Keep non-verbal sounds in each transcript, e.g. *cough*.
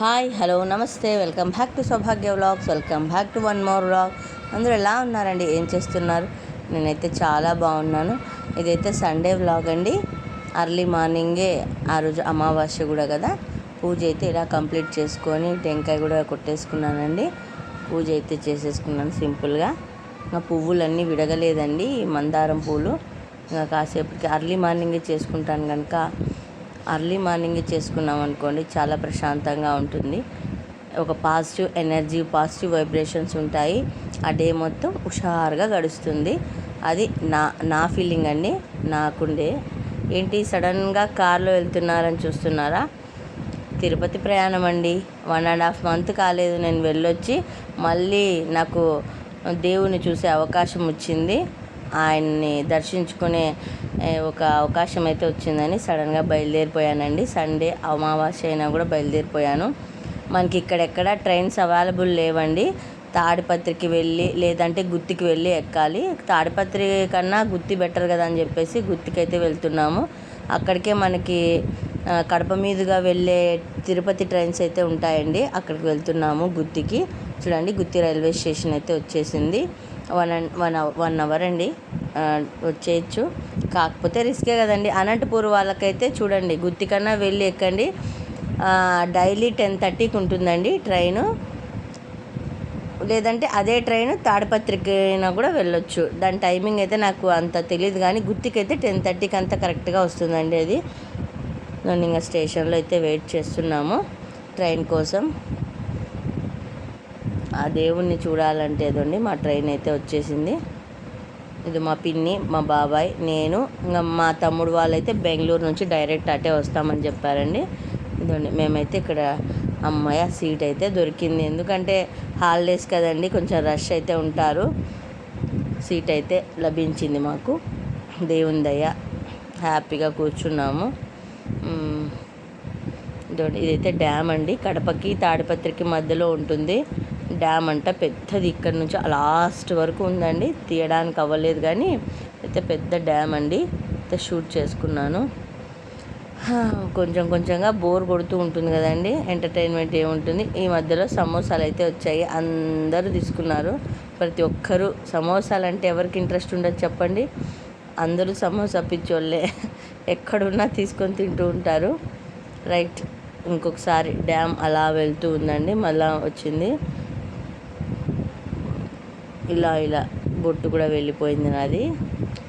Hi hello నమస్తే. Welcome back to Saubhagya vlogs welcome back to one more vlog అందరూ ఎలా ఉన్నారండి? ఏం చేస్తున్నారు? నేనైతే చాలా బాగున్నాను. ఇదైతే సండే వ్లాగ్ అండి. అర్లీ మార్నింగే ఆ రోజు అమావాస్య కూడా కదా. పూజ అయితే ఇలా కంప్లీట్ చేసుకొని టెంకాయ కూడా కొట్టేసుకున్నానండి. పూజ అయితే చేసేసుకున్నాను సింపుల్గా. ఇంకా పువ్వులన్నీ విడగలేదండి మందారం పూలు. ఇంకా కాసేపటికి అర్లీ మార్నింగే చేసుకుంటాను కనుక అర్లీ మార్నింగ్ చేసుకున్నాం అనుకోండి చాలా ప్రశాంతంగా ఉంటుంది. ఒక పాజిటివ్ ఎనర్జీ పాజిటివ్ వైబ్రేషన్స్ ఉంటాయి. ఆ డే మొత్తం హుషారుగా గడుస్తుంది. అది నా నా ఫీలింగ్ అండి నాకుండే. ఏంటి సడన్గా కార్లో వెళ్తున్నారని చూస్తున్నారా? తిరుపతి ప్రయాణం అండి. వన్ అండ్ హాఫ్ మంత్ కాలేదు నేను వెళ్ళొచ్చి మళ్ళీ నాకు దేవుని చూసే అవకాశం వచ్చింది. ఆయన్ని దర్శించుకునే ఒక అవకాశం అయితే వచ్చిందని సడన్గా బయలుదేరిపోయానండి. సండే అమావాస్య అయినా కూడా బయలుదేరిపోయాను. మనకి ఇక్కడెక్కడ ట్రైన్స్ అవైలబుల్ లేవండి. తాడిపత్రికి వెళ్ళి లేదంటే గుత్తికి వెళ్ళి ఎక్కాలి. తాడిపత్రి కన్నా గుత్తి బెటర్ కదా అని చెప్పేసి గుత్తికి అయితే వెళ్తున్నాము. అక్కడికే మనకి కడప మీదుగా వెళ్ళే తిరుపతి ట్రైన్స్ అయితే ఉంటాయండి. అక్కడికి వెళ్తున్నాము గుత్తికి. చూడండి గుత్తి రైల్వే స్టేషన్ అయితే వచ్చేసింది. One and one one hour అండి. వచ్చేయచ్చు. కాకపోతే రిస్కే కదండి. అనంతపూర్ వాళ్ళకైతే చూడండి గుత్తి కన్నా వెళ్ళి ఎక్కండి. డైలీ టెన్ థర్టీకి ఉంటుందండి ట్రైను. లేదంటే అదే ట్రైన్ తాడిపత్రికైనా కూడా వెళ్ళొచ్చు. దాని టైమింగ్ అయితే నాకు అంత తెలియదు కానీ గుత్తికి అయితే టెన్ థర్టీకి అంత కరెక్ట్గా వస్తుందండి అది. నేను ఇంకా స్టేషన్లో అయితే వెయిట్ చేస్తున్నాము ట్రైన్ కోసం. ఆ దేవుణ్ణి చూడాలంటే అదండి మా ట్రైన్ అయితే వచ్చేసింది. ఇది మా పిన్ని మా బాబాయ్ నేను ఇంకా మా తమ్ముడు వాళ్ళైతే బెంగళూరు నుంచి డైరెక్ట్ అటే వస్తామని చెప్పారండి. ఇదండి మేమైతే ఇక్కడ అమ్మాయి సీట్ అయితే దొరికింది. ఎందుకంటే హాలిడేస్ కదండి కొంచెం రష్ అయితే ఉంటారు. సీట్ అయితే లభించింది మాకు. దేవుని దయ హ్యాపీగా కూర్చున్నాము. ఇదైతే డ్యామ్ అండి. కడపకి తాడిపత్రికి మధ్యలో ఉంటుంది. డ్యామ్ అంట పెద్దది ఇక్కడ నుంచి లాస్ట్ వరకు ఉందండి. తీయడానికి అవ్వలేదు కానీ అయితే పెద్ద డ్యామ్ అండి. అయితే షూట్ చేసుకున్నాను. కొంచెం కొంచెంగా బోర్ కొడుతూ ఉంటుంది కదండి. ఎంటర్టైన్మెంట్ ఏముంటుంది? ఈ మధ్యలో సమోసాలు అయితే వచ్చాయి. అందరూ తీసుకున్నారు. ప్రతి ఒక్కరూ సమోసాలు అంటే ఎవరికి ఇంట్రెస్ట్ ఉండదు చెప్పండి. అందరూ సమోసా పిచ్చోళ్ళే. ఎక్కడున్నా తీసుకొని తింటూ ఉంటారు. రైట్ ఇంకొకసారి డ్యామ్ అలా వెళ్తూ ఉందండి. మళ్ళా వచ్చింది. ఇలా ఇలా బొట్టు కూడా వెళ్ళిపోయింది నాది.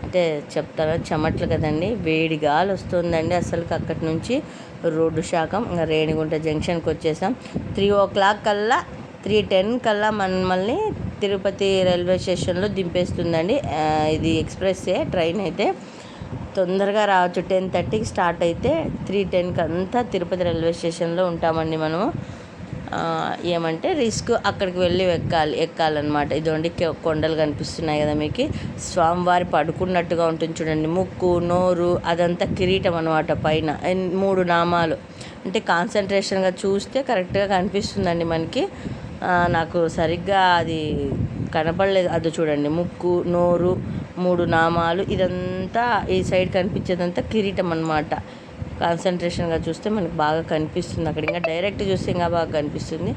అంటే చెప్తారా చెమట్లు కదండి వేడి గాలి వస్తుందండి అసలుకి అక్కడి నుంచి రోడ్డు శాఖం. రేణిగుంట జంక్షన్కి వచ్చేసాం. త్రీ ఓ క్లాక్ కల్లా త్రీ టెన్ కల్లా మనల్ని తిరుపతి రైల్వే స్టేషన్లో దింపేస్తుందండి. ఇది ఎక్స్ప్రెస్సే ట్రైన్ అయితే. తొందరగా రావచ్చు టెన్ థర్టీకి స్టార్ట్ అయితే. త్రీ టెన్కి అంతా తిరుపతి రైల్వే స్టేషన్లో ఉంటామండి మనము. ఏమంటే రిస్క్ అక్కడికి వెళ్ళి ఎక్కాలి ఎక్కాలన్నమాట. ఇదిగోండి కొండలు కనిపిస్తున్నాయి కదా మీకు. స్వామివారి పడుకున్నట్టుగా ఉంటుంది చూడండి. ముక్కు నోరు అదంతా కిరీటం అనమాట పైన. మూడు నామాలు. అంటే కాన్సన్ట్రేషన్గా చూస్తే కరెక్ట్గా కనిపిస్తుందండి మనకి. నాకు సరిగ్గా అది కనపడలేదు. అది చూడండి. ముక్కు నోరు మూడు నామాలు. ఇదంతా ఈ సైడ్ కనిపించేదంతా కిరీటం అన్నమాట. కాన్సన్ట్రేషన్గా చూస్తే మనకు బాగా కనిపిస్తుంది. అక్కడ ఇంకా డైరెక్ట్ చూస్తే ఇంకా బాగా కనిపిస్తుంది.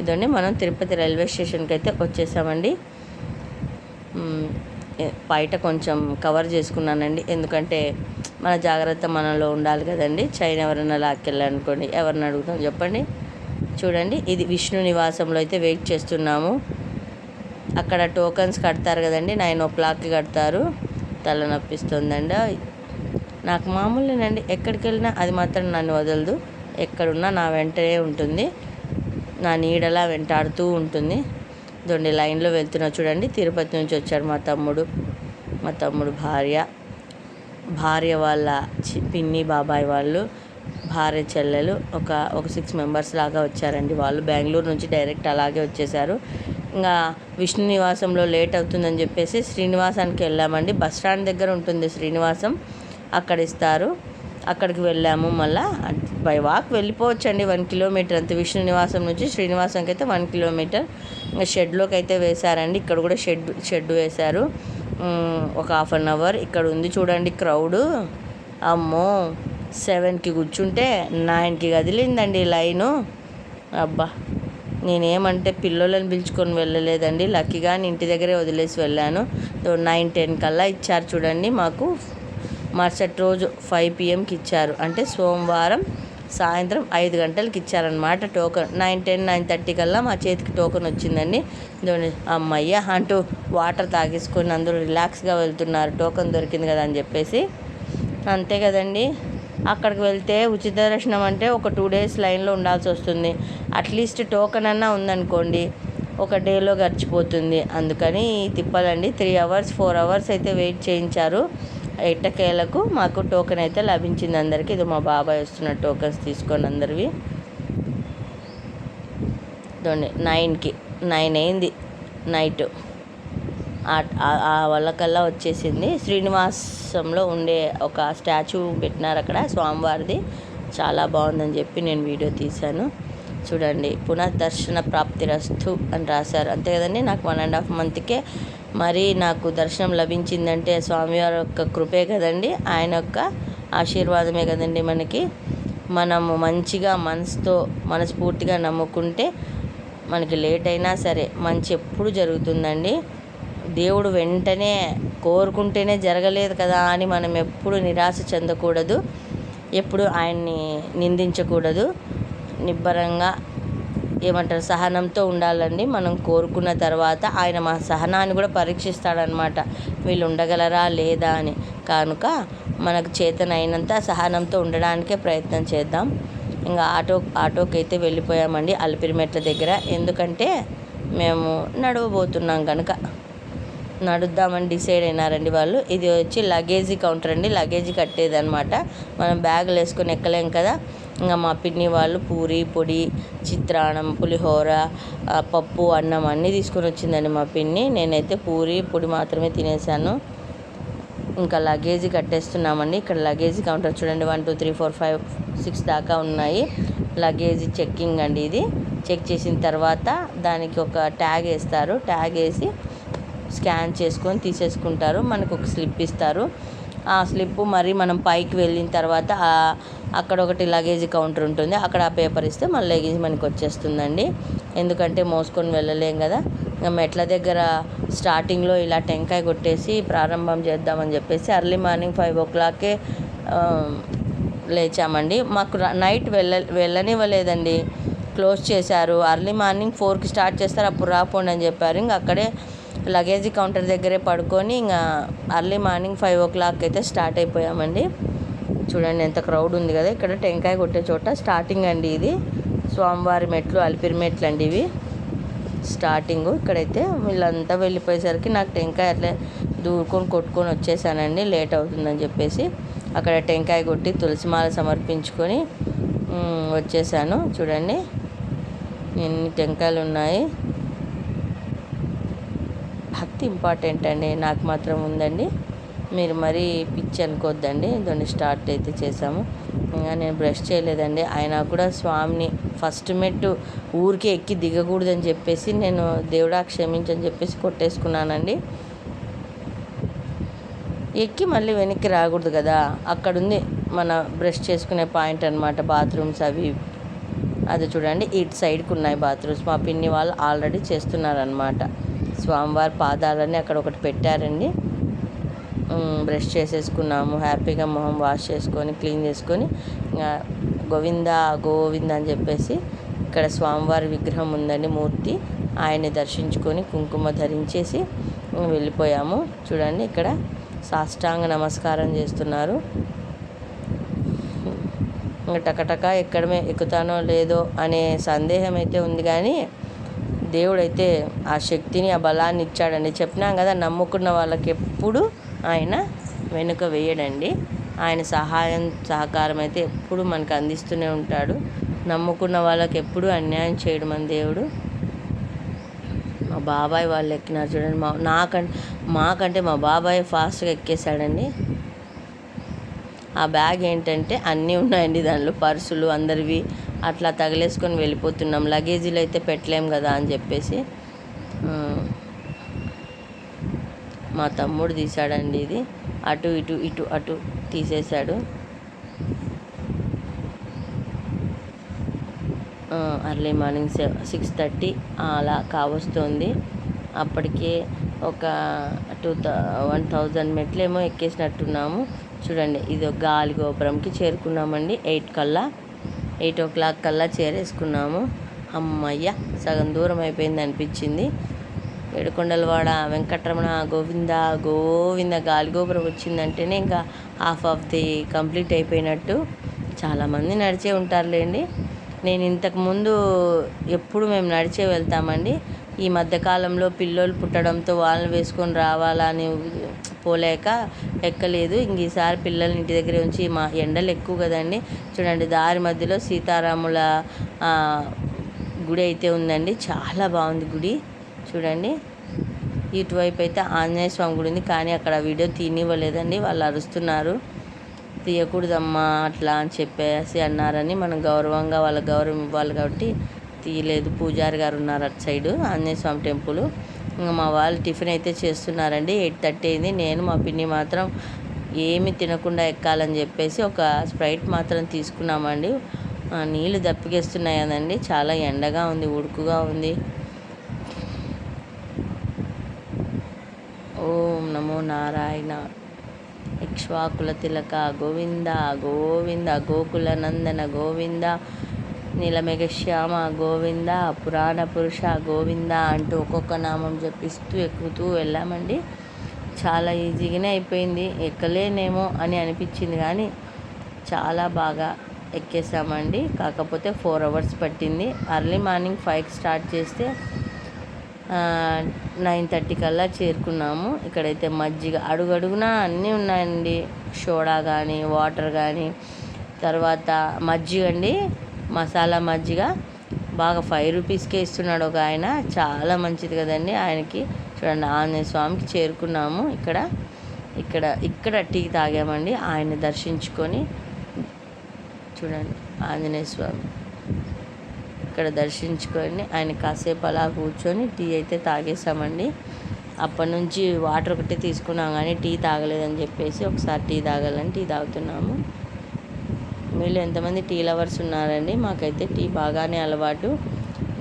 ఇదండి మనం తిరుపతి రైల్వే స్టేషన్కి అయితే వచ్చేసామండి. బయట కొంచెం కవర్ చేసుకున్నానండి. ఎందుకంటే మన జాగ్రత్త మనలో ఉండాలి కదండి. చైన్ ఎవరైనా లాక్కెళ్ళాలనుకోండి ఎవరిని అడుగుతాం చెప్పండి. చూడండి ఇది విష్ణు నివాసంలో అయితే వెయిట్ చేస్తున్నాము. అక్కడ టోకన్స్ కడతారు కదండి నైన్ ఓ క్లాక్కి కడతారు. తలనొప్పిస్తుందండి. నాకు మామూలేనండి ఎక్కడికి వెళ్ళినా అది మాత్రం నన్ను వదలదు. ఎక్కడున్నా నా వెంటనే ఉంటుంది. నా నీడలా వెంటాడుతూ ఉంటుంది. దొండి లైన్లో వెళ్తున్నా చూడండి. తిరుపతి నుంచి వచ్చాడు మా తమ్ముడు. మా తమ్ముడు భార్య. భార్య వాళ్ళ చి- పిన్ని బాబాయ్ వాళ్ళు భార్య చెల్లెలు ఒక ఒక సిక్స్ మెంబర్స్ లాగా వచ్చారండి వాళ్ళు. బెంగళూరు నుంచి డైరెక్ట్ అలాగే వచ్చేసారు ఇంకా విష్ణు నివాసంలో లేట్ అవుతుందని చెప్పేసి శ్రీనివాసానికి వెళ్ళామండి. బస్ స్టాండ్ దగ్గర ఉంటుంది శ్రీనివాసం. అక్కడ ఇస్తారు అక్కడికి వెళ్ళాము. మళ్ళీ బై వాక్ వెళ్ళిపోవచ్చండి. వన్ కిలోమీటర్ అంత. విష్ణు నివాసం నుంచి శ్రీనివాసంకి అయితే వన్ కిలోమీటర్. ఇంకా షెడ్లోకి అయితే వేశారండి. ఇక్కడ కూడా షెడ్ షెడ్ వేశారు. ఒక హాఫ్ అన్ అవర్. ఇక్కడ ఉంది చూడండి క్రౌడ్. అమ్మో! సెవెన్కి కూర్చుంటే నైన్కి కదిలిందండి లైను. అబ్బా! నేనేమంటే పిల్లలను పిలుచుకొని వెళ్ళలేదండి. లక్కీగా ఇంటి దగ్గరే వదిలేసి వెళ్ళాను. నైన్ టెన్ కల్లా ఇచ్చారు చూడండి మాకు. మరుసటి రోజు ఫైవ్ పిఎంకి ఇచ్చారు. అంటే సోమవారం సాయంత్రం ఐదు గంటలకి ఇచ్చారనమాట token nine ten nine thirty కల్లా మా చేతికి టోకెన్ వచ్చిందండి. అమ్మయ్య అంటూ వాటర్ తాగేసుకొని అందరూ రిలాక్స్గా వెళ్తున్నారు. టోకెన్ దొరికింది కదా అని చెప్పేసి. అంతే కదండి. అక్కడికి వెళ్తే ఉచిత దర్శనం అంటే ఒక టూ డేస్ లైన్లో ఉండాల్సి వస్తుంది. అట్లీస్ట్ టోకెన్ అన్నా ఉందనుకోండి ఒక డేలో గడిచిపోతుంది. అందుకని తిప్పాలండి. త్రీ అవర్స్ ఫోర్ అవర్స్ అయితే వెయిట్ చేయించారు. ఎట్టకేలకు మాకు టోకెన్ అయితే లభించింది అందరికీ. ఇది మా బాబాయ్ వస్తున్న టోకెన్స్ తీసుకొని అందరివి. నైన్కి నైన్ అయింది నైట్ ఆ- ఆ- ఆ వాళ్ళకల్లా వచ్చేసింది. శ్రీనివాసంలో ఉండే ఒక స్టాచ్యూ పెట్టినారు అక్కడ స్వామివారిది. చాలా బాగుందని చెప్పి నేను వీడియో తీశాను. చూడండి పునఃదర్శన ప్రాప్తిరస్తు అని రాశారు. అంతే కదండి నాకు వన్ అండ్ హాఫ్ మంత్కే మరి నాకు దర్శనం లభించిందంటే స్వామివారి యొక్క కృపే కదండి. ఆయన యొక్క ఆశీర్వాదమే కదండి మనకి. మనము మంచిగా మనసుతో మనస్ఫూర్తిగా నమ్ముకుంటే మనకి లేట్ అయినా సరే మంచి ఎప్పుడు జరుగుతుందండి. దేవుడు వెంటనే కోరుకుంటేనే జరగలేదు కదా అని మనం ఎప్పుడు నిరాశ చెందకూడదు. ఎప్పుడు ఆయన్ని నిందించకూడదు. నిబ్బరంగా ఏమంటారు సహనంతో ఉండాలండి. మనం కోరుకున్న తర్వాత ఆయన మా సహనాన్ని కూడా పరీక్షిస్తాడనమాట వీళ్ళు ఉండగలరా లేదా అని. కనుక మనకు చేతనైనంత సహనంతో ఉండడానికే ప్రయత్నం చేద్దాం. ఇంకా ఆటో ఆటోకి అయితే వెళ్ళిపోయామండి అలిపిరిమెట్ల దగ్గర. ఎందుకంటే మేము నడవబోతున్నాం కనుక నడుద్దామని డిసైడ్ అయినారండి వాళ్ళు. ఇది వచ్చి లగేజీ కౌంటర్ అండి. లగేజీ కట్టేదనమాట మనం బ్యాగులు వేసుకొని ఎక్కలేం కదా. ఇంకా మా పిన్ని వాళ్ళు పూరి పొడి చిత్రాన్నం పులిహోర పప్పు అన్నం అన్నీ తీసుకొని వచ్చిందండి మా పిన్ని. నేనైతే పూరి పొడి మాత్రమే తినేసాను. ఇంకా లగేజీ కట్టేస్తున్నామండి. ఇక్కడ లగేజీ కౌంటర్ చూడండి. One two three four five six దాకా ఉన్నాయి. లగేజీ చెక్కింగ్ అండి ఇది. చెక్ చేసిన తర్వాత దానికి ఒక ట్యాగ్ వేస్తారు. ట్యాగ్ వేసి స్కాన్ చేసుకొని తీసేసుకుంటారు. మనకు ఒక స్లిప్ ఇస్తారు. ఆ స్లిప్ మరి మనం పైకి వెళ్ళిన తర్వాత అక్కడ ఒకటి లగేజ్ కౌంటర్ ఉంటుంది. అక్కడ ఆ పేపర్ ఇస్తే మన లగేజ్ మనకు వచ్చేస్తుందండి. ఎందుకంటే మోసుకొని వెళ్ళలేం కదా. ఇంకా మెట్ల దగ్గర స్టార్టింగ్లో ఇలా టెంకాయ కొట్టేసి ప్రారంభం చేద్దామని చెప్పేసి అర్లీ మార్నింగ్ ఫైవ్ ఓ క్లాక్కే లేచామండి. మాకు నైట్ వెళ్ళ వెళ్ళనివ్వలేదండి. క్లోజ్ చేశారు. అర్లీ మార్నింగ్ ఫోర్కి స్టార్ట్ చేస్తారు. అప్పుడు రాపోండి అని చెప్పారు. ఇంకా అక్కడే లగేజ్ కౌంటర్ దగ్గరే పడుకొని ఇంకా early morning five o'clock అయితే స్టార్ట్ అయిపోయామండి. చూడండి ఎంత క్రౌడ్ ఉంది కదా ఇక్కడ టెంకాయ కొట్టే చోట స్టార్టింగ్ అండి ఇది. స్వామివారి మెట్లు అలిపిరి మెట్లు అండి ఇవి. స్టార్టింగ్ ఇక్కడైతే వీళ్ళంతా వెళ్ళిపోయేసరికి నాకు టెంకాయ అట్లే దూరుకొని కొట్టుకొని వచ్చేసానండి లేట్ అవుతుందని చెప్పేసి. అక్కడ టెంకాయ కొట్టి తులసిమాల సమర్పించుకొని వచ్చేసాను. చూడండి ఎన్ని టెంకాయలు ఉన్నాయి. భక్తి ఇంపార్టెంట్ అండి నాకు మాత్రం ఉందండి. మీరు మరీ పిచ్చి అనుకోవద్దండి దాన్ని స్టార్ట్ అయితే చేసాము ఇంకా నేను బ్రష్ చేయలేదండి. ఆయన కూడా స్వామిని ఫస్ట్ మెట్టు ఊరికే ఎక్కి దిగకూడదని చెప్పేసి నేను దేవుడా క్షమించని చెప్పేసి కొట్టేసుకున్నానండి. ఎక్కి మళ్ళీ వెనక్కి రాకూడదు కదా. అక్కడ ఉంది మన బ్రష్ చేసుకునే పాయింట్ అనమాట బాత్రూమ్స్ అవి. అది చూడండి ఇటు సైడ్కి ఉన్నాయి బాత్రూమ్స్. మా పిన్ని వాళ్ళు ఆల్రెడీ చేస్తున్నారనమాట స్వామివారి పాదాలని అక్కడ ఒకటి పెట్టారండి. బ్రష్ చేసేసుకున్నాము. హ్యాపీగా మొహం వాష్ చేసుకొని క్లీన్ చేసుకొని ఇంకా గోవింద గోవింద అని చెప్పేసి ఇక్కడ స్వామివారి విగ్రహం ఉందండి మూర్తి. ఆయన్ని దర్శించుకొని కుంకుమ ధరించేసి వెళ్ళిపోయాము. చూడండి ఇక్కడ సాష్టాంగ నమస్కారం చేస్తున్నారు. టకటక ఎక్కడమే ఎక్కుతానో లేదో అనే సందేహం అయితే ఉంది కానీ దేవుడైతే ఆ శక్తిని ఆ బలాన్ని ఇచ్చాడండి. చెప్పినాం కదా నమ్ముకున్న వాళ్ళకి ఎప్పుడు ఆయన వెనుక వేయడండి. ఆయన సహాయం సహకారం అయితే ఎప్పుడు మనకు అందిస్తూనే ఉంటాడు. నమ్ముకున్న వాళ్ళకి ఎప్పుడు అన్యాయం చేయడు మన దేవుడు మా బాబాయ్ వాళ్ళు ఎక్కినారు చూడండి. మా నాకంటే మాకంటే మా బాబాయ్ ఫాస్ట్గా ఎక్కేశాడండి. ఆ బ్యాగ్ ఏంటంటే అన్నీ ఉన్నాయండి దానిలో పర్సులు అందరివి అట్లా తగిలేసుకొని వెళ్ళిపోతున్నాం. లగేజీలు అయితే పెట్టలేం కదా అని చెప్పేసి మా తమ్ముడు తీశాడండి ఇది. అటు ఇటు ఇటు అటు తీసేశాడు. అర్లీ మార్నింగ్ సిక్స్ థర్టీ అలా కావస్తుంది. అప్పటికే ఒక టూ థౌ వన్ థౌజండ్ మెట్లేమో ఎక్కేసినట్టున్నాము. చూడండి ఇది ఒక గాలి గోపురంకి చేరుకున్నామండి. ఎయిట్ కల్లా. ఎయిట్ ఓ క్లాక్ కల్లా చేరేసుకున్నాము అమ్మయ్య సగం దూరం అయిపోయింది అనిపించింది. ఏడుకొండలవాడ వెంకటరమణ గోవింద గోవింద గాలిగోపురం వచ్చిందంటేనే ఇంకా హాఫ్ ఆఫ్ ది కంప్లీట్ అయిపోయినట్టు. చాలామంది నడిచే ఉంటారులేండి. నేను ఇంతకుముందు ఎప్పుడు మేము నడిచే వెళ్తామండి. ఈ మధ్యకాలంలో పిల్లోలు పుట్టడంతో వాళ్ళని వేసుకొని రావాలని పోలేక ఎక్కలేదు. ఇంక ఈసారి పిల్లల్ని ఇంటి దగ్గర ఉంచి మా ఎండలు ఎక్కువ కదండి. చూడండి దారి మధ్యలో సీతారాముల గుడి అయితే ఉందండి. చాలా బాగుంది గుడి. చూడండి. ఇటువైపు అయితే ఆంజనేయ స్వామి గుడి ఉంది. కానీ అక్కడ వీడియో తీనివ్వలేదండి వాళ్ళు అరుస్తున్నారు. తీయకూడదమ్మా అట్లా అని చెప్పేసి అన్నారని మనం గౌరవంగా వాళ్ళ గౌరవం ఇవ్వాలి కాబట్టి తీయలేదు పూజారి గారు ఉన్నారు అటు సైడు ఆంజనేయ స్వామి టెంపుల్. ఇంకా మా వాళ్ళు టిఫిన్ అయితే చేస్తున్నారండి. ఎయిట్ థర్టీ అయింది. నేను మా పిన్ని మాత్రం ఏమి తినకుండా ఎక్కాలని చెప్పేసి ఒక స్ప్రైట్ మాత్రం తీసుకున్నామండి. నీళ్ళు దప్పికేస్తున్నాయి కదండి. చాలా ఎండగా ఉంది ఉడుకుగా ఉంది. ఓం నమో నారాయణ. ఇక్ష్వాకుల తిలక గోవింద గోవింద గోకుల నందన గోవింద. నీలమేఘశ్యామ గోవింద పురాణ పురుష గోవింద అంటూ ఒక్కొక్క నామం జపిస్తూ ఎక్కుతూ వెళ్ళామండి. చాలా ఈజీగానే అయిపోయింది. ఎక్కలేనేమో అని అనిపించింది కానీ చాలా బాగా ఎక్కేసామండి. కాకపోతే ఫోర్ అవర్స్ పట్టింది. అర్లీ మార్నింగ్ ఫైవ్కి స్టార్ట్ చేస్తే నైన్ థర్టీ కల్లా చేరుకున్నాము. ఇక్కడైతే మజ్జిగ అడుగడుగునా అన్నీ ఉన్నాయండి. సోడా కానీ వాటర్ కానీ తర్వాత మజ్జిగ అండి. మసాలా మజ్జిగ. బాగా ఫైవ్ రూపీస్కే ఇస్తున్నాడు ఒక ఆయన. చాలా మంచిది కదండి ఆయనకి. చూడండి ఆంజనేయ స్వామికి చేరుకున్నాము ఇక్కడ. ఇక్కడ ఇక్కడ టీ తాగామండి. ఆయన దర్శించుకొని చూడండి ఆంజనేయ స్వామి. ఇక్కడ దర్శించుకొని ఆయన కాసేపు అలా కూర్చొని టీ అయితే తాగేసామండి అప్పటి నుంచి వాటర్ ఒకటి తీసుకున్నాం కానీ టీ తాగలేదని చెప్పేసి ఒకసారి టీ తాగాలని టీ తాగుతున్నాము. మీరు ఎంతమంది టీ లవర్స్ ఉన్నారండి? మాకైతే టీ బాగానే అలవాటు.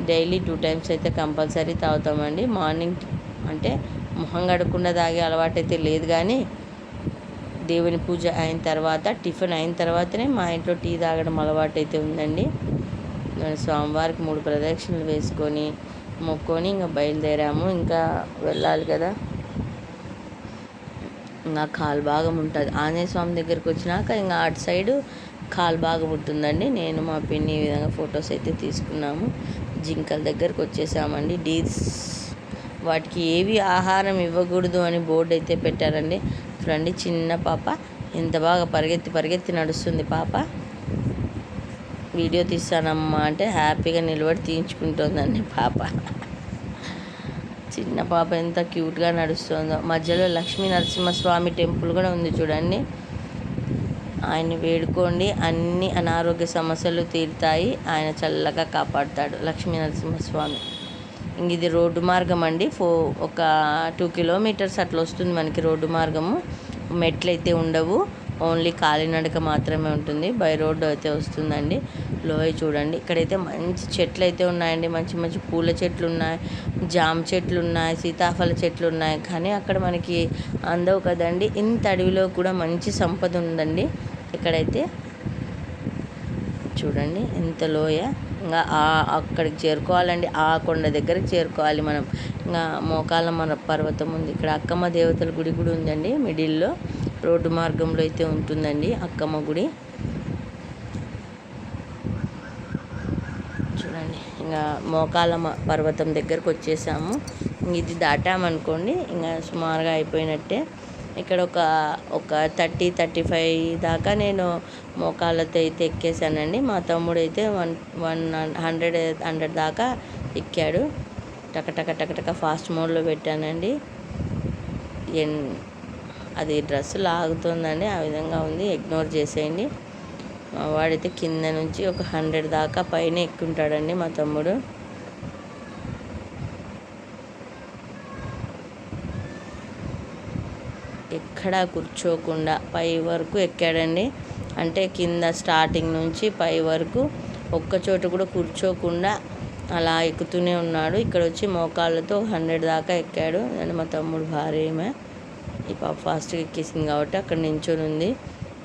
డైలీ టూ టైమ్స్ అయితే కంపల్సరీ తాగుతామండి. మార్నింగ్ అంటే మొహం గడకుండా తాగే అలవాటు అయితే లేదు కానీ దేవుని పూజ అయిన తర్వాత టిఫిన్ అయిన తర్వాతనే మా ఇంట్లో టీ తాగడం అలవాటు అయితే ఉందండి స్వామివారికి మూడు ప్రదక్షిణలు వేసుకొని మొక్కొని ఇంకా బయలుదేరాము. ఇంకా వెళ్ళాలి కదా. ఇంకా కాలు భాగం ఉంటుంది. ఆంజనేయ స్వామి దగ్గరికి వచ్చినాక ఇంకా అటు సైడు కాలు భాగం ఉంటుందండి. నేను మా పిన్ని ఈ విధంగా ఫొటోస్ అయితే తీసుకున్నాము. జింకల దగ్గరకు వచ్చేసామండి. డీల్స్ వాటికి ఏవి ఆహారం ఇవ్వకూడదు అని బోర్డు అయితే పెట్టారండి. చూడండి చిన్న పాప ఎంత బాగా పరిగెత్తి పరిగెత్తి నడుస్తుంది పాప. వీడియో తీస్తానమ్మా అంటే హ్యాపీగా నిలబడి తీయించుకుంటుందండి పాప. చిన్న పాప ఎంత క్యూట్గా నడుస్తుందో. మధ్యలో లక్ష్మీ నరసింహస్వామి టెంపుల్ కూడా ఉంది చూడండి. ఆయన్ని వేడుకోండి. అన్ని అనారోగ్య సమస్యలు తీరుతాయి. ఆయన చల్లగా కాపాడుతాడు లక్ష్మీ నరసింహస్వామి. ఇంక ఇది రోడ్డు మార్గం అండి. ఫో ఒక టూ కిలోమీటర్స్ అట్లా వస్తుంది మనకి రోడ్డు మార్గము. మెట్లు అయితే ఉండవు. ఓన్లీ కాలినడక మాత్రమే ఉంటుంది. బై రోడ్డు అయితే వస్తుందండి. లోయ చూడండి. ఇక్కడైతే మంచి చెట్లు అయితే ఉన్నాయండి. మంచి మంచి పూల చెట్లు ఉన్నాయి. జామ చెట్లు ఉన్నాయి. సీతాఫల చెట్లు ఉన్నాయి. కానీ అక్కడ మనకి అందవు కదండి. ఇంత అడవిలో కూడా మంచి సంపద ఉందండి. ఇక్కడైతే చూడండి. ఎంత లోయ. ఇంకా అక్కడికి చేరుకోవాలండి. ఆ కొండ దగ్గరికి చేరుకోవాలి మనం. ఇంకా మోకాల మన పర్వతం ఉంది. ఇక్కడ అక్కమ్మ దేవతల గుడి కూడా ఉందండి మిడిల్లో. రోడ్డు మార్గంలో అయితే ఉంటుందండి అక్కమ్మ గుడి. చూడండి ఇంకా మోకాల పర్వతం దగ్గరకు వచ్చేసాము. ఇది దాటామనుకోండి ఇంకా సుమారుగా అయిపోయినట్టే. ఇక్కడ ఒక ఒక థర్టీ థర్టీ ఫైవ్ దాకా నేను మోకాళ్ళతో అయితే ఎక్కేసానండి. మా తమ్ముడు అయితే వన్ వన్ హండ్రెడ్ హండ్రెడ్ దాకా ఎక్కాడు. టకటక టకటక ఫాస్ట్ మోడ్లో పెట్టానండి. ఎన్ అది డ్రెస్ లాగుతుందండి ఆ విధంగా ఉంది. ఇగ్నోర్ చేసేయండి. వాడైతే కింద నుంచి ఒక హండ్రెడ్ దాకా పైన ఎక్కుంటాడండి మా తమ్ముడు. ఎక్కడా కూర్చోకుండా పై వరకు ఎక్కాడండి. అంటే కింద స్టార్టింగ్ నుంచి పై వరకు ఒక్క చోట కూడా కూర్చోకుండా అలా ఎక్కుతూనే ఉన్నాడు. ఇక్కడ వచ్చి మోకాళ్ళతో హండ్రెడ్ దాకా ఎక్కాడు. అండ్ మా తమ్ముడు భార్య ఏమే ఈ పాప ఫాస్ట్గా ఎక్కేసింది కాబట్టి అక్కడ నించొని ఉంది.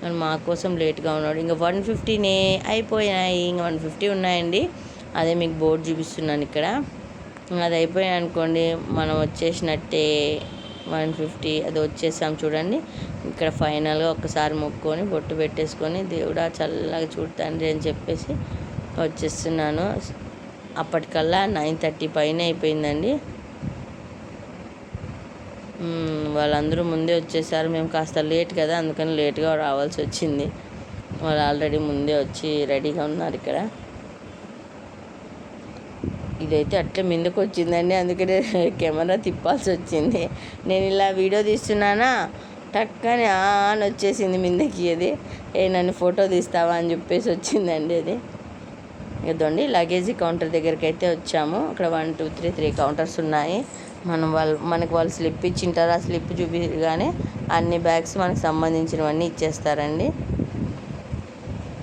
అండ్ మా కోసం లేట్గా ఉన్నాడు. ఇంకా వన్ ఫిఫ్టీనే అయిపోయినాయి. ఇంకా వన్ ఫిఫ్టీ ఉన్నాయండి. అదే మీకు బోర్డు చూపిస్తున్నాను ఇక్కడ. అది అయిపోయాయి అనుకోండి మనం వచ్చేసినట్టే వన్ ఫిఫ్టీ అది వచ్చేసాం చూడండి. ఇక్కడ ఫైనల్గా ఒక్కసారి మొక్కుకొని బొట్టు పెట్టేసుకొని దేవుడా చల్లగా చూడతండ్రి అని చెప్పేసి వచ్చేస్తున్నాను. అప్పటికల్లా నైన్ థర్టీ పైన అయిపోయిందండి. వాళ్ళందరూ ముందే వచ్చేసారు. మేము కాస్త లేట్ కదా అందుకని లేట్గా రావాల్సి వచ్చింది. వాళ్ళు ఆల్రెడీ ముందే వచ్చి రెడీగా ఉన్నారు ఇక్కడ. ఇదైతే అట్లే ముందుకు వచ్చిందండి అందుకనే కెమెరా తిప్పాల్సి వచ్చింది. నేను ఇలా వీడియో తీస్తున్నానా? టక్కని ఆన్ అని వచ్చేసింది మిందకి అది ఏ నన్ను ఫోటో తీస్తావా అని చెప్పేసి వచ్చిందండి అది. ఇదండి లగేజీ కౌంటర్ దగ్గరికి అయితే వచ్చాము. అక్కడ one two three three counters ఉన్నాయి. మనం వాళ్ళు మనకు వాళ్ళు స్లిప్ ఇచ్చింటారు ఆ స్లిప్ చూపించగానే అన్ని బ్యాగ్స్ మనకు సంబంధించినవన్నీ ఇచ్చేస్తారండి.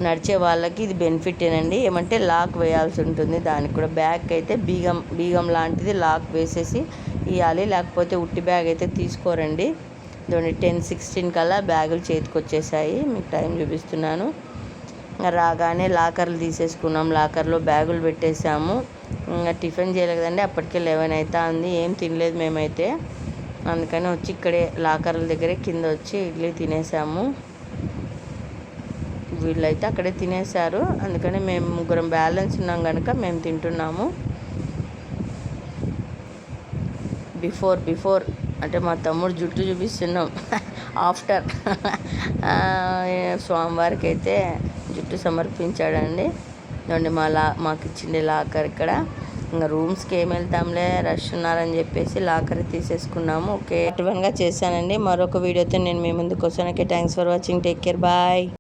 నడిచే వాళ్ళకి ఇది బెనిఫిటేనండి ఏమంటే లాక్ వేయాల్సి ఉంటుంది. దానికి కూడా బ్యాగ్ అయితే బీగం బీగం లాంటిది లాక్ వేసేసి ఇవ్వాలి లేకపోతే ఉట్టి బ్యాగ్ అయితే తీసుకోరండి. దాని టెన్ సిక్స్టీన్ కల్లా బ్యాగులు చేతికి వచ్చేసాయి మీకు టైం చూపిస్తున్నాను. రాగానే లాకర్లు తీసేసుకున్నాం. లాకర్లో బ్యాగులు పెట్టేసాము ఇంకా టిఫిన్ చేయలేదు కదండి అప్పటికే లెవెన్ అవుతా ఉంది ఏం తినలేదు మేమైతే. అందుకని వచ్చి ఇక్కడే లాకర్ల దగ్గరే కింద వచ్చి ఇడ్లీ తినేసాము వీళ్ళైతే అక్కడే తినేశారు. అందుకని మేము ముగ్గురం బ్యాలెన్స్ ఉన్నాం కనుక మేము తింటున్నాము. బిఫోర్ బిఫోర్ అంటే మా తమ్ముడు జుట్టు చూపిస్తున్నాం. *laughs* ఆఫ్టర్. *laughs* స్వామివారికి అయితే జుట్టు సమర్పించాడండి. ఇదండి మా లా మాకు ఇచ్చిండే లాకర్ ఇక్కడ. ఇంకా రూమ్స్కి ఏం వెళ్తాంలే రష్ ఉన్నారని చెప్పేసి లాకర్ తీసేసుకున్నాము. ఓకే. అటువన్గా చేశానండి. మరొక వీడియోతో నేను మీ ముందుకు వస్తాను. Thanks for watching. Take care. Bye.